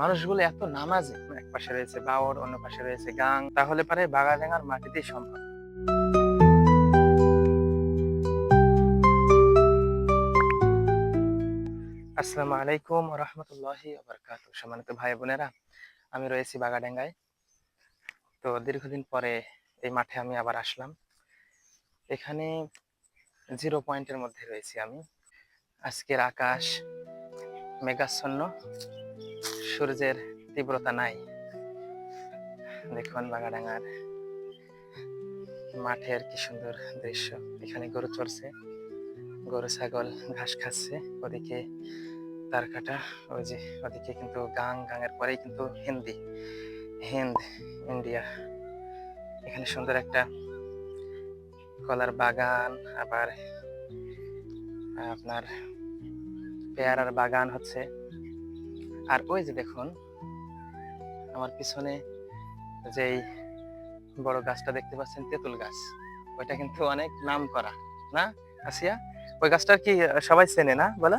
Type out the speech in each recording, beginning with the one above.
মানুষগুলো এত নামাজি এক পাশে রয়েছে বাওর অন্য পাশে রয়েছে গাং, তাহলে পারে বাগাডাঙ্গার মাটিতেই সম্ভব আসসালামু আলাইকুম রহমতুল্লাহি আবরকাত সম্মানিত ভাই বোনেরা, আমি রয়েছি বাগাডাঙ্গায়। তো দীর্ঘদিন পরে এই মাঠে আমি আবার আসলাম। এখানে জিরো পয়েন্টের মধ্যে রয়েছি আমি। আজকের আকাশ মেঘাচ্ছন্ন। সূর্যের তীব্রতা নাই। দেখুন বাগাডাঙ্গার মাঠের কি সুন্দর দৃশ্য। এখানে গরু চড়ছে, গরু, ছাগল, ঘাস খাচ্ছে। ওদিকে তার কাটা, ওই যে ওদিকে কিন্তু গাং, গাঙের পরেই কিন্তু হিন্দি, হিন্দ, ইন্ডিয়া। এখানে সুন্দর একটা কলার বাগান, আবার আপনার পেয়ারার বাগান হচ্ছে। আর ওই যে দেখুন, আমার পিছনে যেই বড় গাছটা দেখতে পাচ্ছেন, তেঁতুল গাছ। ওইটা কিন্তু অনেক নাম করা না, আসিয়া? ওই গাছটা কি সবাই চেনে না, বলো?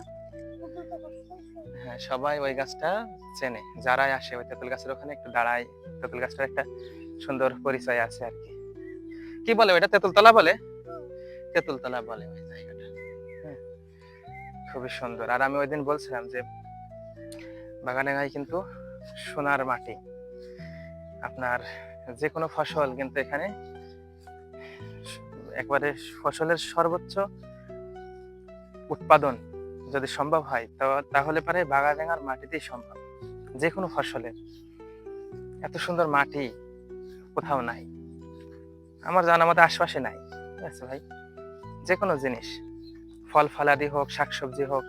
হ্যাঁ সবাই ওই গাছটা চেনে। যারাই আসে ওই তেঁতুল গাছের ওখানে, একটু দাঁড়ায়। তেঁতুল গাছটার একটা সুন্দর পরিচয় আছে আর কি। কি বলে ওইটা? তেঁতুলতলা বলে? তেঁতুলতলা বলে ওই জায়গাটা। খুবই সুন্দর। আর আমি ওই দিন বলছিলাম যে বাগানেগায় কিন্তু সোনার মাটি। আপনার যে কোনো ফসল কিন্তু এখানে একবারে ফসলের সর্বোচ্চ উৎপাদন যদি সম্ভব হয় তাহলে পারে বাগাডাঙ্গার মাটিতেই সম্ভব। যে কোনো ফসলের। এত সুন্দর মাটি কোথাও নাই। আমার জানা মতো আশপাশে নাই। ঠিক আছে ভাই? যে কোনো জিনিস। ফল ফলাদি হোক, শাকসবজি হোক,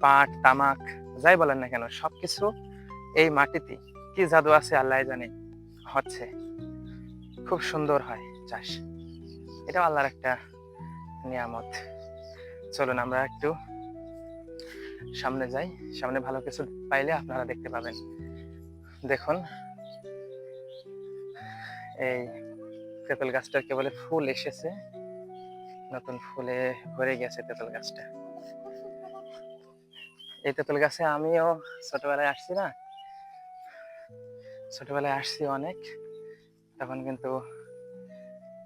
পাট, তামাক যাই বলেন না কেন, সবকিছু এই মাটিতে কি জাদু আছে আল্লাহ জানে। হচ্ছে। খুব সুন্দর হয় চাষ। এটা আল্লাহর একটা নিয়ামত। চলুন আমরা একটু সামনে যাই। সামনে ভালো কিছু পাইলে আপনারা দেখতে পাবেন। দেখুন। এই তেঁতুল গাছটা কেবলে ফুল এসেছে। নতুন ফুলে ভরে গেছে তেঁতুল গাছটা। এই তেঁতুল গাছে আমিও ছোটবেলায় আসছি না? ছোটবেলায় আসছি অনেক। তখন কিন্তু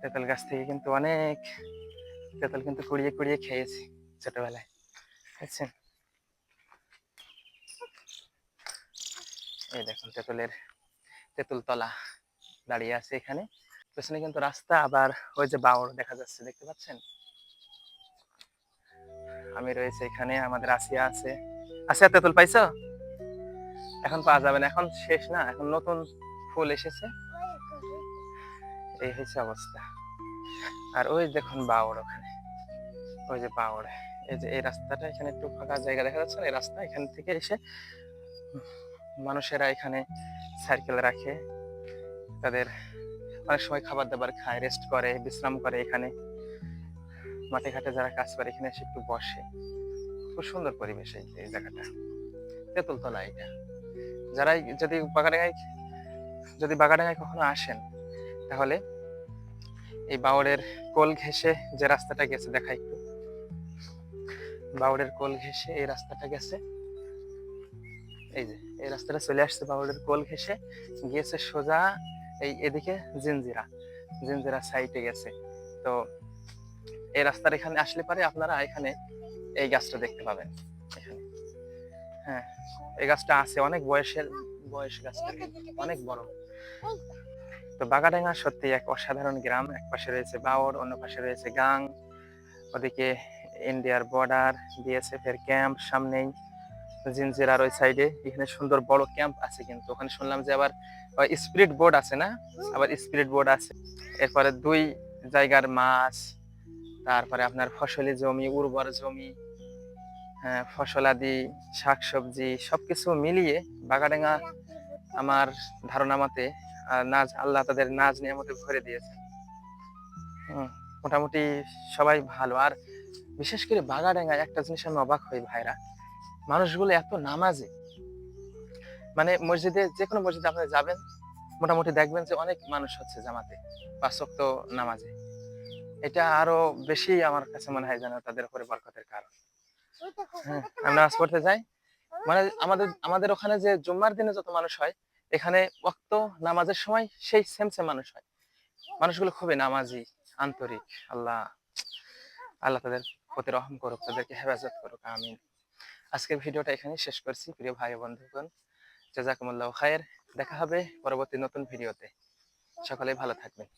তেঁতুল গাছ থেকে কিন্তু অনেক তেঁতুল কিন্তু কুড়িয়ে কুড়িয়ে খেয়েছি ছোটবেলায়, বুঝছেন? এই দেখুন তেঁতুলের তেঁতুল তলা দাঁড়িয়ে আছে এখানে। পেছনে কিন্তু রাস্তা, আবার ওই যে বাউর দেখা যাচ্ছে, দেখতে পাচ্ছেন? আমি রয়েছে এখানে, আমাদের আসিয়া আছে। আসিয়া তেঁতুল পাইছো? এখন পাওয়া যাবে না, এখন শেষ না, এখন নতুন ফুল এসেছে। এই হয়েছে অবস্থা। আর ওই দেখুন বাউর ওখানে। ওই যে বাউর এই যে এই রাস্তাটা এখানে একটু ফাঁকা জায়গা দেখা যাচ্ছে না, এই রাস্তা এখান থেকে এসে মানুষেরা এখানে সাইকেল রাখে। তাদের অনেক সময় খাবার দাবার খায় রেস্ট করে, বিশ্রাম করে এখানে। মাঠে ঘাটে যারা কাজ করে, এখানে এসে একটু বসে। খুব সুন্দর পরিবেশ এই জায়গাটা। তেঁতুলতলা এটা। যারা যদি বাগাডাঙ্গায় যদি বাগাডাঙ্গায় কখনো আসেন, তাহলে এই বাউরের কোল ঘেঁষে যে রাস্তাটা গেছে, দেখা একটু। বাউরের কোল ঘেঁষে এই রাস্তাটা গেছে। এই যে, এই রাস্তাটা চলে আসছে বাউরের কোল ঘেঁষে। গিয়েছে সোজা এই এদিকে জিনজিরা। জিনজিরা সাইডে গেছে। তো এই রাস্তার এখানে আসলে পারে আপনারা এখানে এই গাছটা দেখতে পাবেন এখানে। হ্যাঁ এই গাছটা আছে অনেক বয়সের বয়স গাছটা অনেক বড়। তো বাগাডাঙ্গা সত্যি এক অসাধারণ গ্রাম। এক পাশে রয়েছে বাওর অন্য পাশে রয়েছে গাং। ওদিকে ইন্ডিয়ার বর্ডার বিএসএফ এর ক্যাম্প সামনেই। জিনজিরার ওই সাইডে এখানে সুন্দর বড় ক্যাম্প আছে কিন্তু। ওখানে শুনলাম যে আবার স্পিরিট বোর্ড আছে না? আবার স্পিরিট বোর্ড আছে। এরপরে দুই জায়গার মাছ তারপরে আপনার ফসলি জমি উর্বর জমি ফসলাদি শাকসবজি, সবকিছু মিলিয়ে বাগাডাঙ্গা আমার ধারণা মতে নাজ, আল্লাহ তাদের নাজ নিয়ামতে ভরে দিয়েছে। মোটামুটি সবাই ভালো। আর বিশেষ করে বাগাডাঙ্গায় একটা জিনিস আমি অবাক হই ভাইরা। মানুষগুলো এত নামাজে। মানে মসজিদে যে কোনো মসজিদে আপনারা যাবেন, মোটামুটি দেখবেন যে অনেক মানুষ হচ্ছে জামাতে, পাঁচ ওয়াক্ত নামাজে। এটা আরও বেশি আমার কাছে মনে হয় যেন তাদের উপরে বরকতের কারণ। হ্যাঁ আমরা নামাজ পড়তে যাই। মানে আমাদের আমাদের ওখানে যে জুম্মার দিনে যত মানুষ হয় এখানে ওয়াক্ত নামাজের সময় সেই সেম সেম মানুষ হয়। মানুষগুলো খুবই নামাজি আন্তরিক। আল্লাহ আল্লাহ তাদের প্রতি রহম করুক তাদেরকে হেফাজত করুক আমিন। আজকের ভিডিওটা এখানে শেষ করছি প্রিয় ভাই ও বন্ধুগণ। জাজাকুমুল্লাহ খায়ের দেখা হবে পরবর্তী নতুন ভিডিওতে। সকলে ভালো থাকবেন।